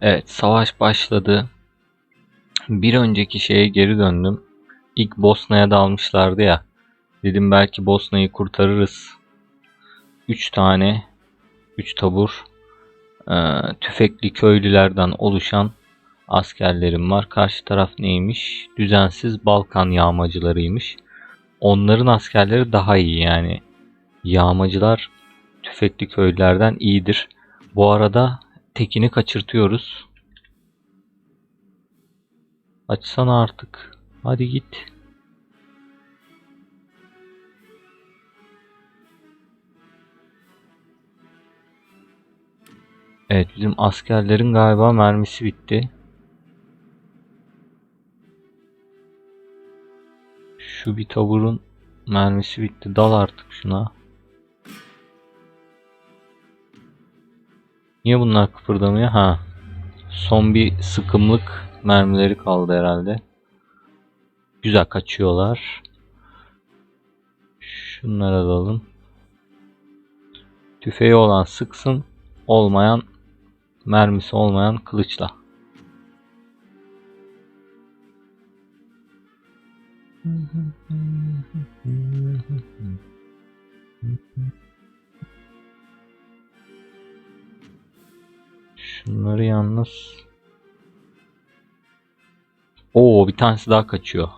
Evet, savaş başladı. Bir önceki şeye geri döndüm. İlk Bosna'ya dalmışlardı ya. Dedim belki Bosna'yı kurtarırız. 3 tane, 3 tabur e, tüfekli köylülerden oluşan askerlerim var. Karşı taraf neymiş? Düzensiz Balkan yağmacılarıymış. Onların askerleri daha iyi yani. Yağmacılar tüfekli köylülerden iyidir. Bu arada tekini kaçırtıyoruz. Açsana artık. Hadi git. Evet bizim askerlerin galiba mermisi bitti. Şu bir taburun mermisi bitti. Dal artık şuna. Niye bunlar kıpırdamıyor? Ha. Son bir sıkımlık mermileri kaldı herhalde. Güzel kaçıyorlar. Şunlara dalın. Tüfeği olan sıksın. Olmayan mermisi olmayan kılıçla. Şunları yalnız Oo bir tanesi daha kaçıyor.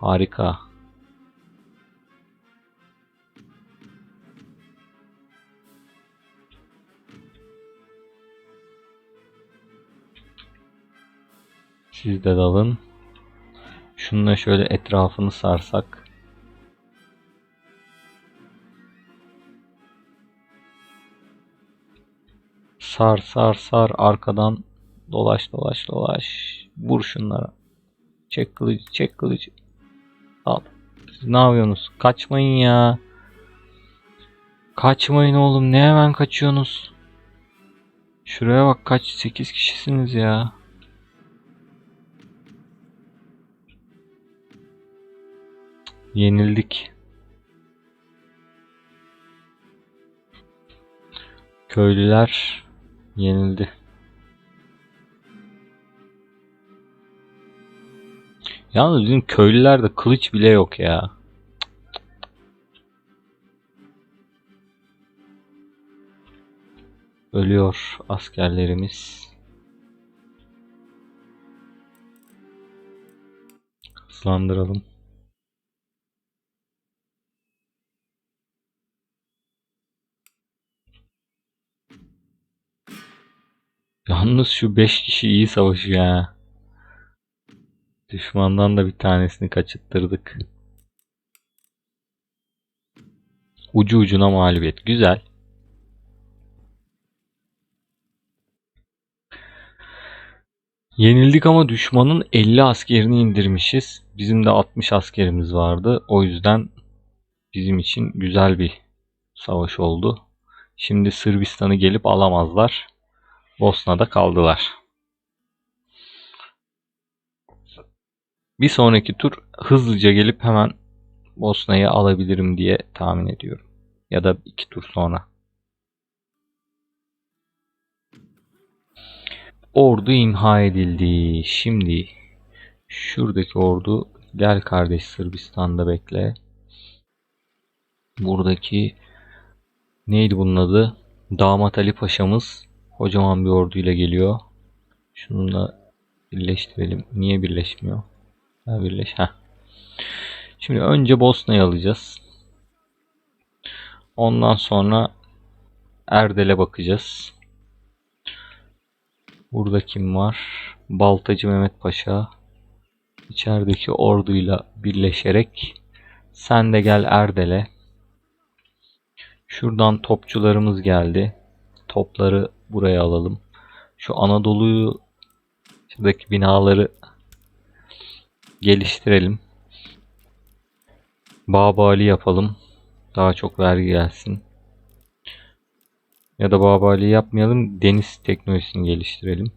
Harika. Siz de dalın. Şununla şöyle etrafını sarsak. Sar sar sar arkadan dolaş dolaş dolaş. Vur şunlara. Çek kılıcı çek kılıcı. Al. Siz ne yapıyorsunuz? Kaçmayın ya. Kaçmayın oğlum. Ne hemen kaçıyorsunuz? Şuraya bak kaç 8 kişisiniz ya. Yenildik. Köylüler yenildi. Yalnız bizim köylülerde kılıç bile yok ya. Ölüyor askerlerimiz. Hızlandıralım. Yalnız şu 5 kişi iyi savaşıyor ha. Düşmandan da bir tanesini kaçırttırdık. Ucu ucuna mağlubiyet. Güzel. Yenildik ama düşmanın 50 askerini indirmişiz. Bizim de 60 askerimiz vardı. O yüzden bizim için güzel bir savaş oldu. Şimdi Sırbistan'ı gelip alamazlar. Bosna'da kaldılar. Bir sonraki tur hızlıca gelip hemen Bosna'yı alabilirim diye tahmin ediyorum. Ya da iki tur sonra. Ordu imha edildi. Şimdi şuradaki ordu gel kardeş Sırbistan'da bekle. Buradaki neydi bunun adı? Damat Ali Paşa'mız kocaman bir orduyla geliyor. Şununla birleştirelim. Niye birleşmiyor? Ha, birleş. Heh. Şimdi önce Bosna'yı alacağız. Ondan sonra Erdel'e bakacağız. Burada kim var? Baltacı Mehmet Paşa. İçerideki orduyla birleşerek sen de gel Erdel'e. Şuradan topçularımız geldi. Topları buraya alalım. Şu Anadolu'yu şuradaki binaları geliştirelim. Babali yapalım. Daha çok vergi gelsin. Ya da Babali yapmayalım. Deniz teknolojisini geliştirelim.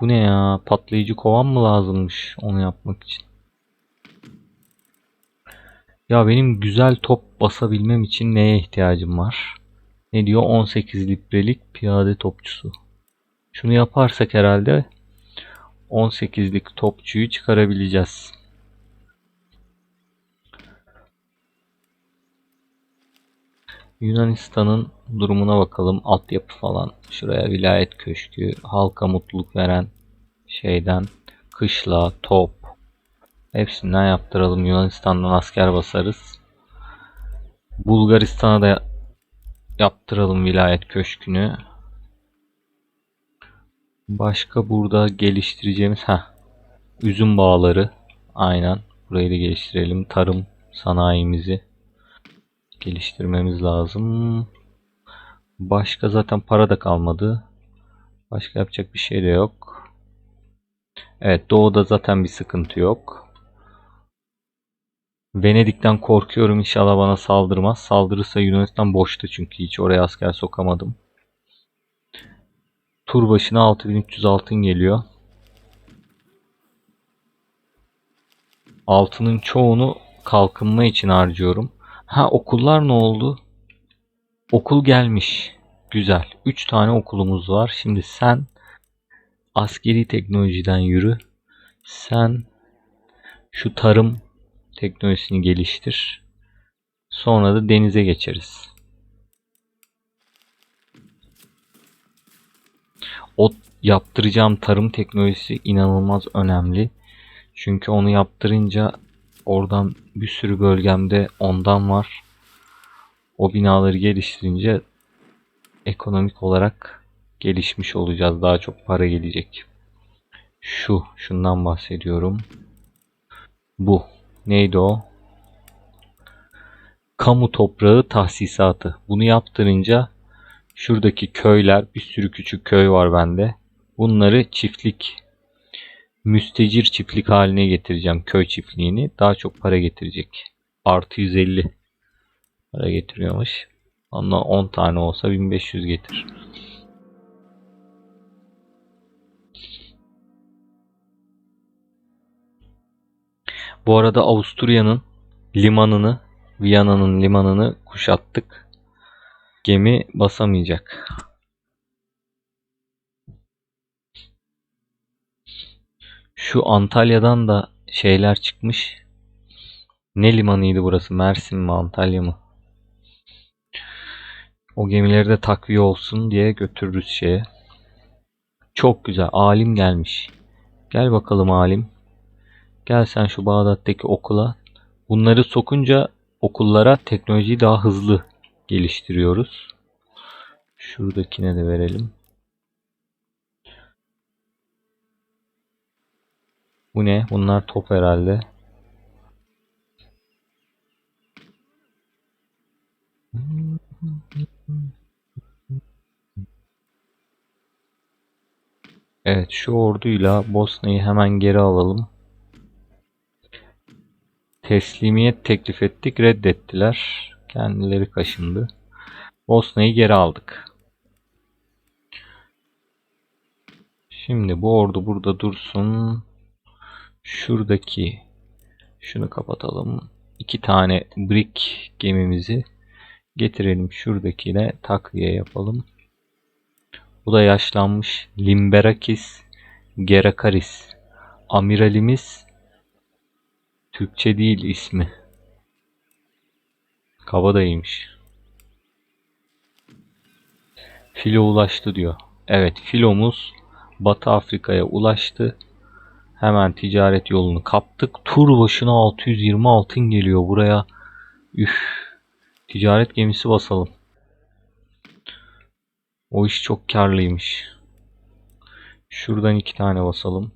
Bu ne ya? Patlayıcı kovan mı lazımmış onu yapmak için? Ya benim güzel top basabilmem için neye ihtiyacım var? Ne diyor? 18 litrelik piyade topçusu. Şunu yaparsak herhalde 18'lik topçuyu çıkarabileceğiz. Yunanistan'ın durumuna bakalım. Altyapı falan. Şuraya vilayet köşkü, halka mutluluk veren şeyden kışla, top hepsinden yaptıralım. Yunanistan'dan asker basarız. Bulgaristan'a da yaptıralım vilayet köşkünü. Başka burada geliştireceğimiz ha üzüm bağları. Aynen. Burayı da geliştirelim. Tarım sanayimizi geliştirmemiz lazım. Başka zaten para da kalmadı. Başka yapacak bir şey de yok. Evet doğuda zaten bir sıkıntı yok. Venedik'ten korkuyorum inşallah bana saldırmaz. Saldırırsa Yunanistan boşta çünkü hiç oraya asker sokamadım. Tur başına 6300 altın geliyor. Altının çoğunu kalkınma için harcıyorum. Ha okullar ne oldu? Okul gelmiş. Güzel. 3 tane okulumuz var. Şimdi sen askeri teknolojiden yürü. Sen şu tarım teknolojisini geliştir. Sonra da denize geçeriz. O yaptıracağım tarım teknolojisi inanılmaz önemli. Çünkü onu yaptırınca oradan bir sürü bölgemde ondan var. O binaları geliştirince ekonomik olarak gelişmiş olacağız. Daha çok para gelecek. Şu, şundan bahsediyorum. Bu. Neydi o? Kamu toprağı tahsisatı. Bunu yaptırınca şuradaki köyler, bir sürü küçük köy var bende. Bunları çiftlik, müstecir çiftlik haline getireceğim köy çiftliğini. Daha çok para getirecek. Artı 150 para getiriyormuş. Ondan 10 tane olsa 1500 getir. Bu arada Avusturya'nın limanını, Viyana'nın limanını kuşattık. Gemi basamayacak. Şu Antalya'dan da şeyler çıkmış. Ne limanıydı burası? Mersin mi Antalya mı? O gemileri de takviye olsun diye götürürüz şeye. Çok güzel. Alim gelmiş. Gel bakalım alim. Gel sen şu Bağdat'taki okula. Bunları sokunca okullara teknolojiyi daha hızlı geliştiriyoruz. Şuradakine de verelim. Bu ne? Bunlar top herhalde. Evet şu orduyla Bosna'yı hemen geri alalım. Teslimiyet teklif ettik reddettiler. Kendileri kaşındı. Bosna'yı geri aldık. Şimdi bu ordu burada dursun. Şuradaki şunu kapatalım. İki tane brick gemimizi getirelim şuradakine takviye yapalım. Bu da yaşlanmış. Limberakis Gerakaris. Amiralimiz Türkçe değil ismi. Kabadayıymış. Filo ulaştı diyor. Evet filomuz Batı Afrika'ya ulaştı. Hemen ticaret yolunu kaptık. Tur başına 620 altın geliyor buraya. Üf. Ticaret gemisi basalım. O iş çok karlıymış. Şuradan iki tane basalım.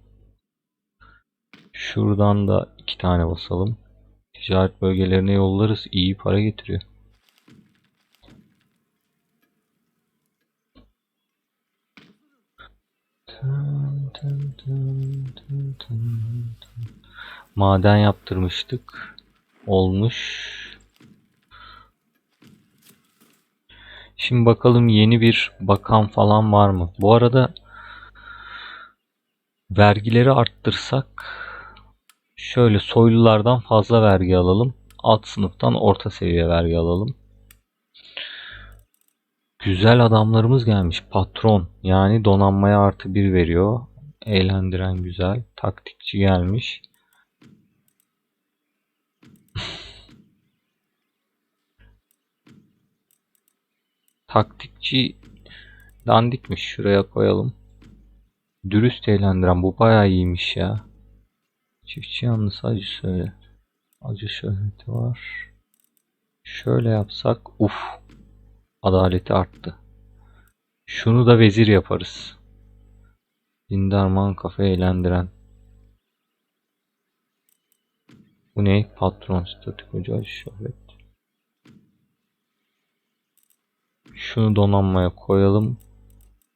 Şuradan da iki tane basalım. Ticaret bölgelerine yollarız. İyi para getiriyor. Maden yaptırmıştık. Olmuş. Şimdi bakalım yeni bir bakan falan var mı? Bu arada vergileri arttırsak şöyle soylulardan fazla vergi alalım. Alt sınıftan orta seviye vergi alalım. Güzel adamlarımız gelmiş. Patron. Yani donanmaya artı bir veriyor. Eğlendiren güzel. Taktikçi gelmiş. Taktikçi dandikmiş. Şuraya koyalım. Dürüst eğlendiren. Bu bayağı iyiymiş ya. Çiftçi yalnız acı söyle. Acı şöhreti var. Şöyle yapsak. Uf. Adaleti arttı. Şunu da vezir yaparız. Dindarman kafa eğlendiren. Bu ne? Patron statik hoca acı şöhret. Şunu donanmaya koyalım.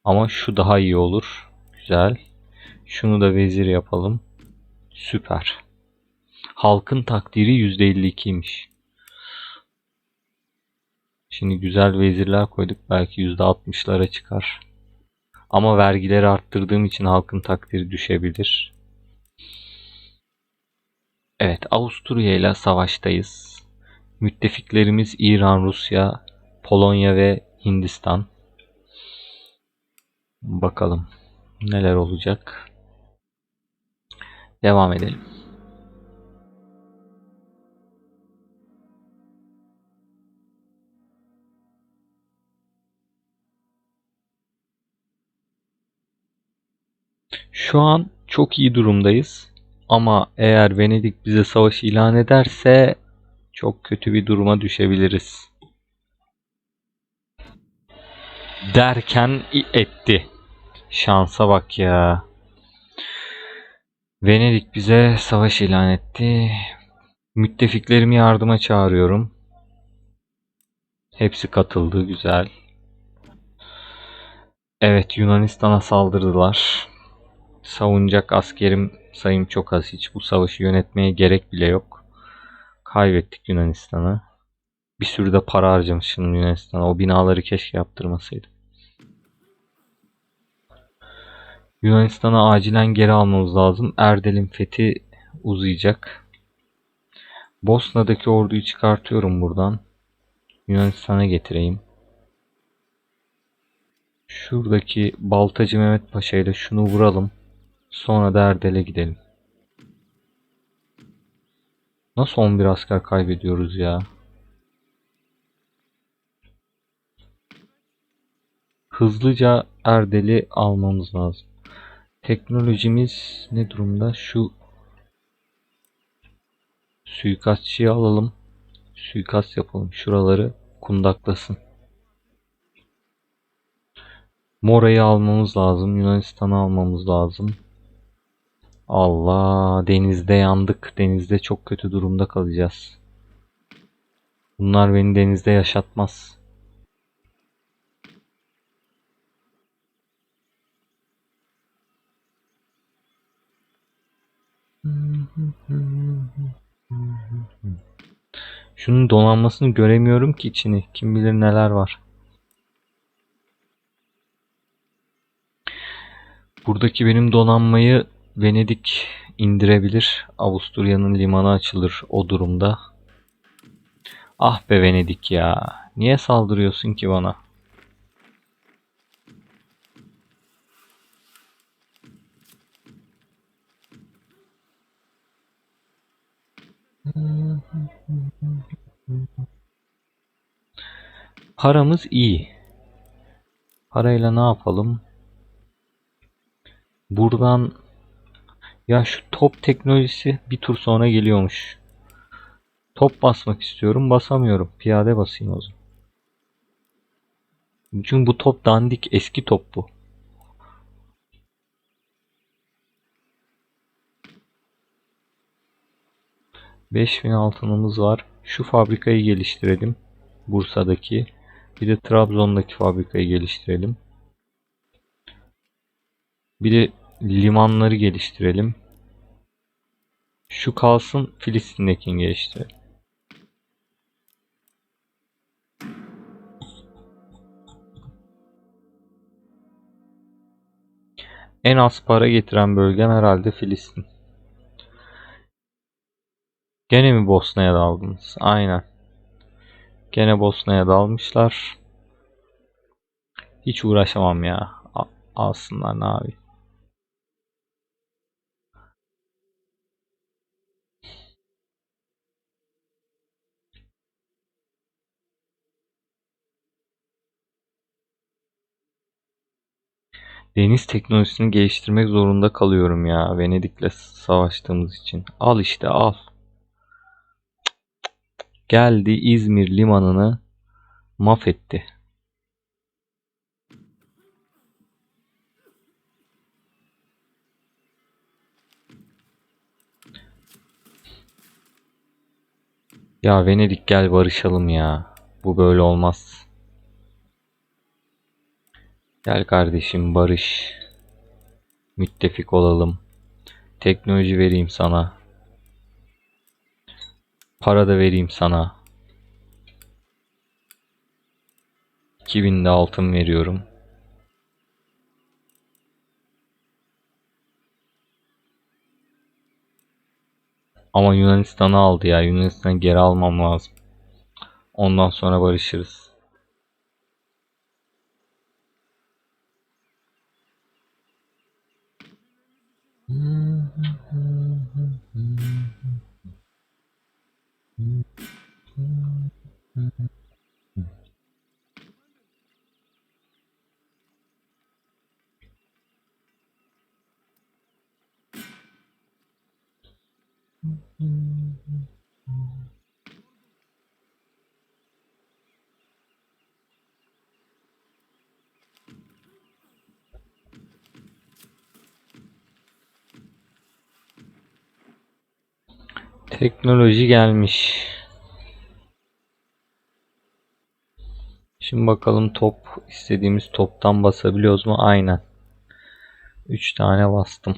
Ama şu daha iyi olur. Güzel. Şunu da vezir yapalım. Süper. Halkın takdiri %52'ymiş. Şimdi güzel vezirler koyduk. Belki %60'lara çıkar. Ama vergileri arttırdığım için halkın takdiri düşebilir. Evet, Avusturya ile savaştayız. Müttefiklerimiz İran, Rusya, Polonya ve Hindistan. Bakalım neler olacak. Devam edelim. Şu an çok iyi durumdayız. Ama eğer Venedik bize savaş ilan ederse çok kötü bir duruma düşebiliriz. Derken etti. Şansa bak ya. Venedik bize savaş ilan etti. Müttefiklerimi yardıma çağırıyorum. Hepsi katıldı. Güzel. Evet Yunanistan'a saldırdılar. Savunacak askerim sayım çok az. Hiç bu savaşı yönetmeye gerek bile yok. Kaybettik Yunanistan'ı. Bir sürü de para harcamışım Yunanistan'a. O binaları keşke yaptırmasaydım. Yunanistan'a acilen geri almamız lazım. Erdel'in fethi uzayacak. Bosna'daki orduyu çıkartıyorum buradan. Yunanistan'a getireyim. Şuradaki Baltacı Mehmet Paşa ile şunu vuralım. Sonra da Erdel'e gidelim. Nasıl 11 asker kaybediyoruz ya? Hızlıca Erdel'i almamız lazım. Teknolojimiz ne durumda? Şu suikastçıyı alalım. Suikast yapalım. Şuraları kundaklasın. Mora'yı almamız lazım. Yunanistan'ı almamız lazım. Allah denizde yandık. Denizde çok kötü durumda kalacağız. Bunlar beni denizde yaşatmaz. Şunun donanmasını göremiyorum ki içini. Kim bilir neler var. Buradaki benim donanmayı Venedik indirebilir. Avusturya'nın limanı açılır o durumda. Ah be Venedik ya. Niye saldırıyorsun ki bana? Paramız iyi. Parayla ne yapalım? Buradan ya şu top teknolojisi bir tur sonra geliyormuş. Top basmak istiyorum. Basamıyorum. Piyade basayım o zaman. Çünkü bu top dandik. Eski top bu. Beş bin altınımız var. Şu fabrikayı geliştirelim. Bursa'daki. Bir de Trabzon'daki fabrikayı geliştirelim. Bir de limanları geliştirelim. Şu kalsın Filistin'dekini geliştirelim. En az para getiren bölgem herhalde Filistin. Gene mi Bosna'ya daldınız? Aynen. Gene Bosna'ya dalmışlar. Hiç uğraşamam ya. A- alsınlar ne abi. Deniz teknolojisini geliştirmek zorunda kalıyorum ya Venedik'le savaştığımız için. Al işte al. Geldi İzmir limanını mahvetti. Ya Venedik gel barışalım ya. Bu böyle olmaz. Gel kardeşim barış. Müttefik olalım. Teknoloji vereyim sana. Para da vereyim sana. 2000 de altın veriyorum. Ama Yunanistan'ı aldı ya. Yunanistan'ı geri almam lazım. Ondan sonra barışırız. Teknoloji gelmiş. Şimdi bakalım top istediğimiz toptan basabiliyoruz mu? Aynen. 3 tane bastım.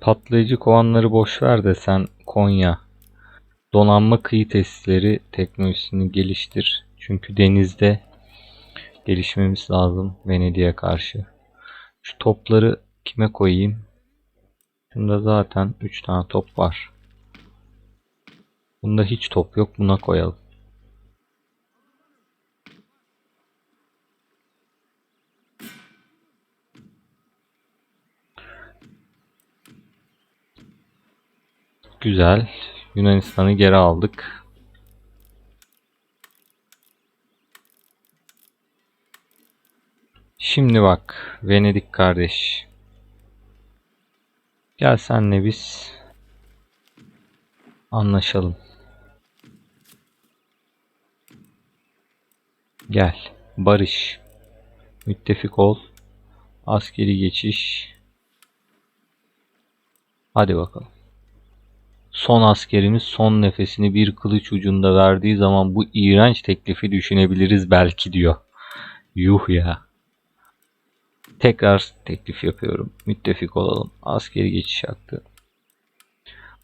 Patlayıcı kovanları boş ver de sen Konya. Donanma kıyı testleri teknolojisini geliştir. Çünkü denizde gelişmemiz lazım Venedik'e karşı. Şu topları kime koyayım? Bunda zaten 3 tane top var. Bunda hiç top yok. Buna koyalım. Güzel. Yunanistan'ı geri aldık. Şimdi bak Venedik kardeş. Gel senle biz anlaşalım. Gel barış. Müttefik ol. Askeri geçiş. Hadi bakalım. Son askerimiz son nefesini bir kılıç ucunda verdiği zaman bu iğrenç teklifi düşünebiliriz belki diyor. Yuh ya. Tekrar teklif yapıyorum. Müttefik olalım. Askeri geçiş hakkı.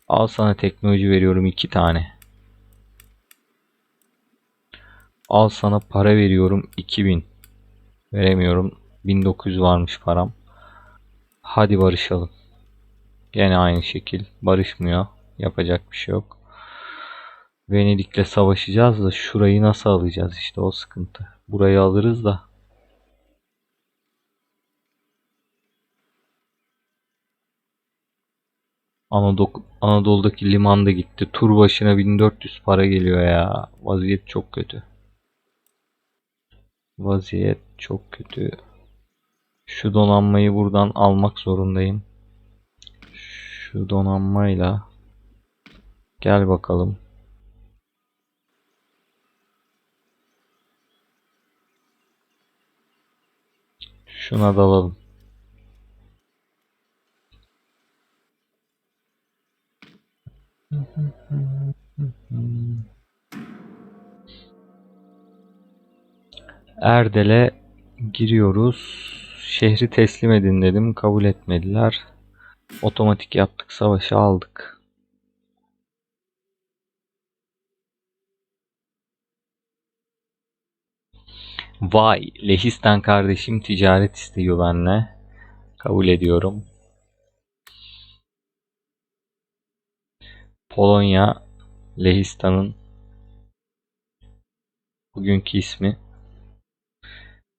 Al sana teknoloji veriyorum iki tane. Al sana para veriyorum 2000. Veremiyorum. 1900 varmış param. Hadi barışalım. Gene aynı şekil. Barışmıyor. Yapacak bir şey yok. Venedik'le savaşacağız da şurayı nasıl alacağız işte o sıkıntı. Burayı alırız da. Anadolu, Anadolu'daki limanda gitti. Tur başına 1400 para geliyor ya. Vaziyet çok kötü. Vaziyet çok kötü. Şu donanmayı buradan almak zorundayım. Şu donanmayla gel bakalım. Şuna dalalım. Erdel'e giriyoruz. Şehri teslim edin dedim. Kabul etmediler. Otomatik yaptık. Savaşı aldık. Vay, Lehistan kardeşim ticaret istiyor benimle. Kabul ediyorum. Polonya, Lehistan'ın bugünkü ismi.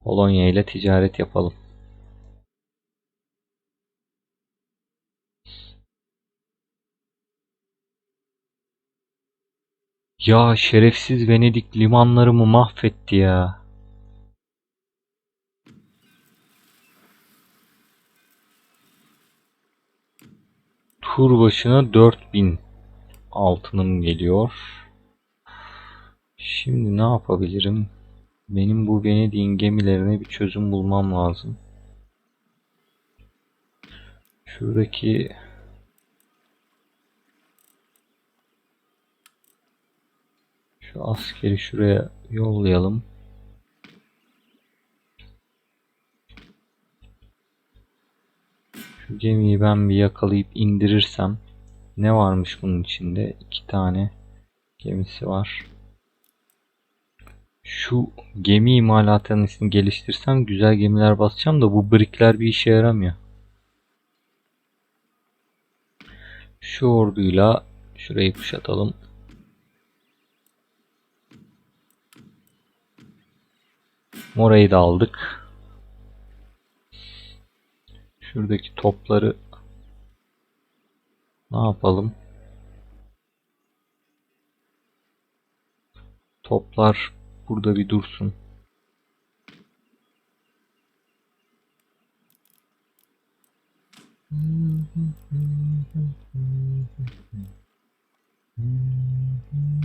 Polonya ile ticaret yapalım. Ya şerefsiz Venedik limanlarımı mahvetti ya. Tur başına 4000 altınım geliyor. Şimdi ne yapabilirim? Benim bu Venedik'in gemilerine bir çözüm bulmam lazım. Şuradaki şu askeri şuraya yollayalım. Gemiyi ben bir yakalayıp indirirsem ne varmış bunun içinde? İki tane gemisi var. Şu gemi imalathanesini geliştirsem güzel gemiler basacağım da bu brickler bir işe yaramıyor. Şu orduyla şurayı kuşatalım. Orayı da aldık. Şuradaki topları ne yapalım? Toplar burada bir dursun.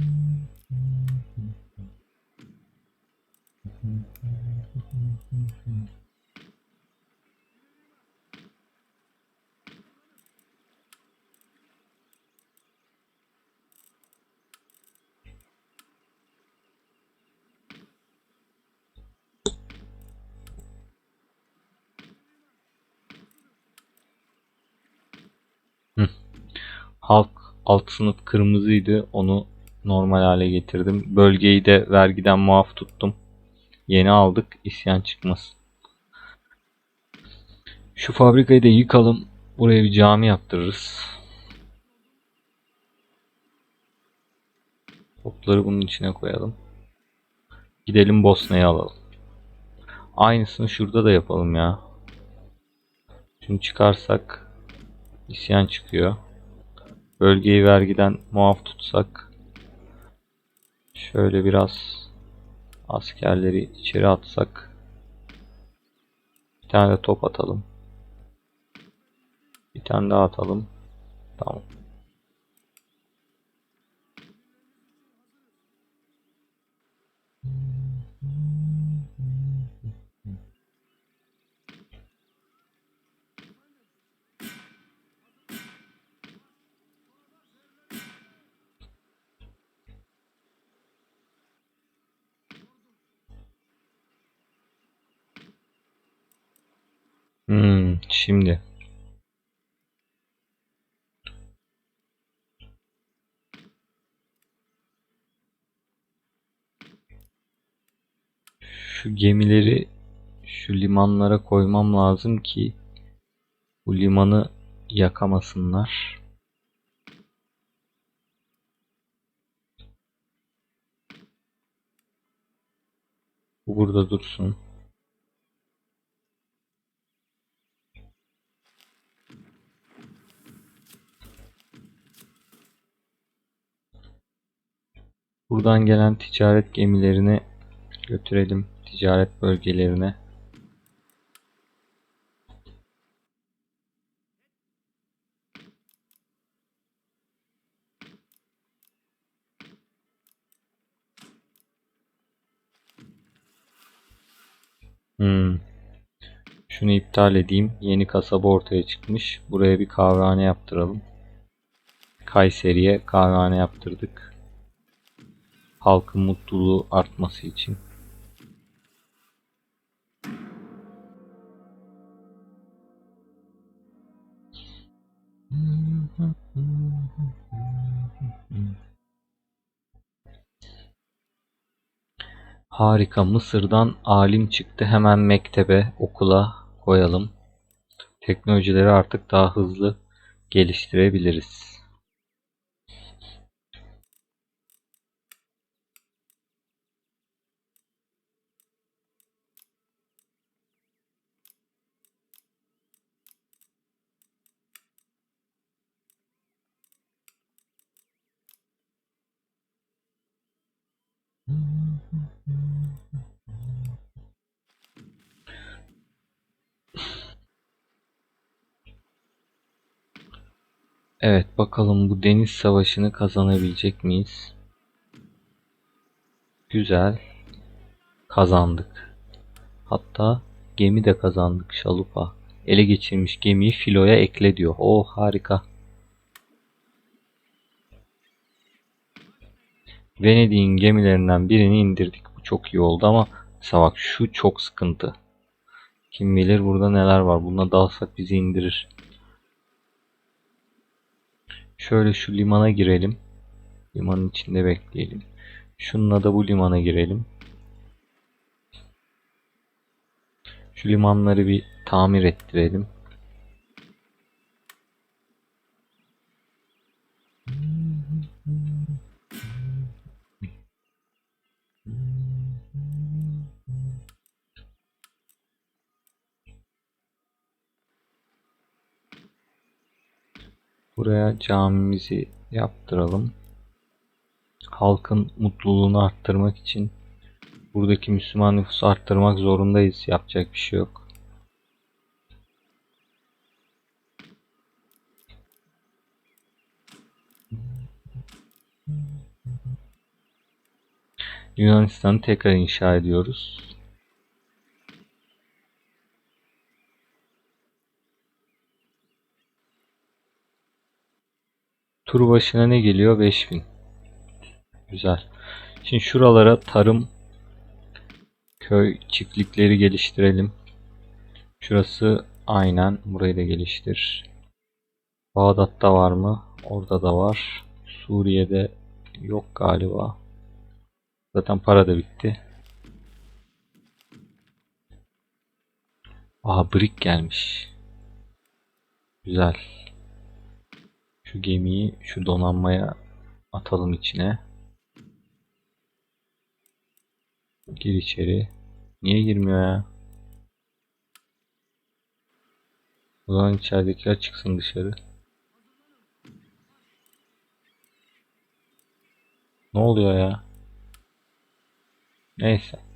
Halk alt sınıf kırmızıydı. Onu normal hale getirdim. Bölgeyi de vergiden muaf tuttum. Yeni aldık. isyan çıkmasın. Şu fabrikayı da yıkalım. Buraya bir cami yaptırırız. Topları bunun içine koyalım. Gidelim Bosna'yı alalım. Aynısını şurada da yapalım ya. Şimdi çıkarsak isyan çıkıyor. Bölgeyi vergiden muaf tutsak şöyle biraz askerleri içeri atsak bir tane de top atalım. Bir tane daha atalım. Tamam. Şimdi. Şu gemileri şu limanlara koymam lazım ki bu limanı yakamasınlar. Bu burada dursun. Buradan gelen ticaret gemilerini götürelim ticaret bölgelerine. Hmm. Şunu iptal edeyim. Yeni kasaba ortaya çıkmış. Buraya bir kahvehane yaptıralım. Kayseri'ye kahvehane yaptırdık halkın mutluluğu artması için. Harika. Mısır'dan alim çıktı. Hemen mektebe, okula koyalım. Teknolojileri artık daha hızlı geliştirebiliriz. Evet bakalım bu deniz savaşını kazanabilecek miyiz? Güzel. Kazandık. Hatta gemi de kazandık şalupa. Ele geçirmiş gemiyi filoya ekle diyor. Oh harika. Venedik'in gemilerinden birini indirdik. Bu çok iyi oldu ama mesela bak şu çok sıkıntı. Kim bilir burada neler var. Buna dalsak bizi indirir. Şöyle şu limana girelim. Limanın içinde bekleyelim. Şununla da bu limana girelim. Şu limanları bir tamir ettirelim. Buraya camimizi yaptıralım. Halkın mutluluğunu arttırmak için buradaki Müslüman nüfusu arttırmak zorundayız. Yapacak bir şey yok. Yunanistan'ı tekrar inşa ediyoruz. Tur başına ne geliyor? 5000. Güzel. Şimdi şuralara tarım köy çiftlikleri geliştirelim. Şurası aynen burayı da geliştir. Bağdat'ta var mı? Orada da var. Suriye'de yok galiba. Zaten para da bitti. Aha brick gelmiş. Güzel. Şu gemiyi şu donanmaya atalım içine. Gir içeri. Niye girmiyor ya? O zaman içeridekiler çıksın dışarı. Ne oluyor ya? Neyse.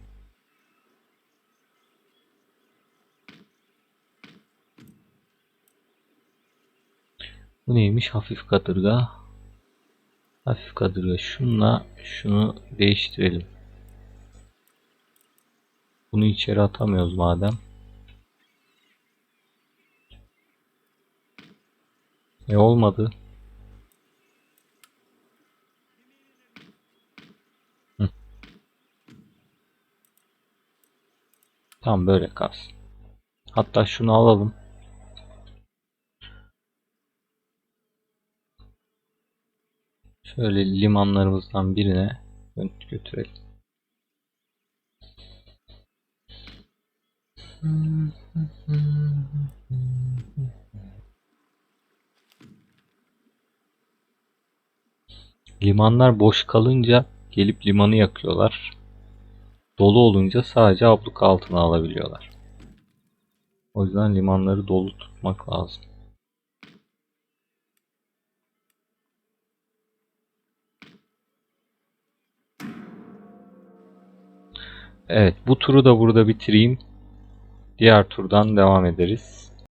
Bu neymiş? Hafif kadırga. Hafif kadırga. Şunla şunu değiştirelim. Bunu içeri atamıyoruz madem. E olmadı. Hı. Tam böyle kalsın. Hatta şunu alalım. Şöyle limanlarımızdan birine götürelim. Limanlar boş kalınca gelip limanı yakıyorlar. Dolu olunca sadece abluka altına alabiliyorlar. O yüzden limanları dolu tutmak lazım. Evet bu turu da burada bitireyim. Diğer turdan devam ederiz.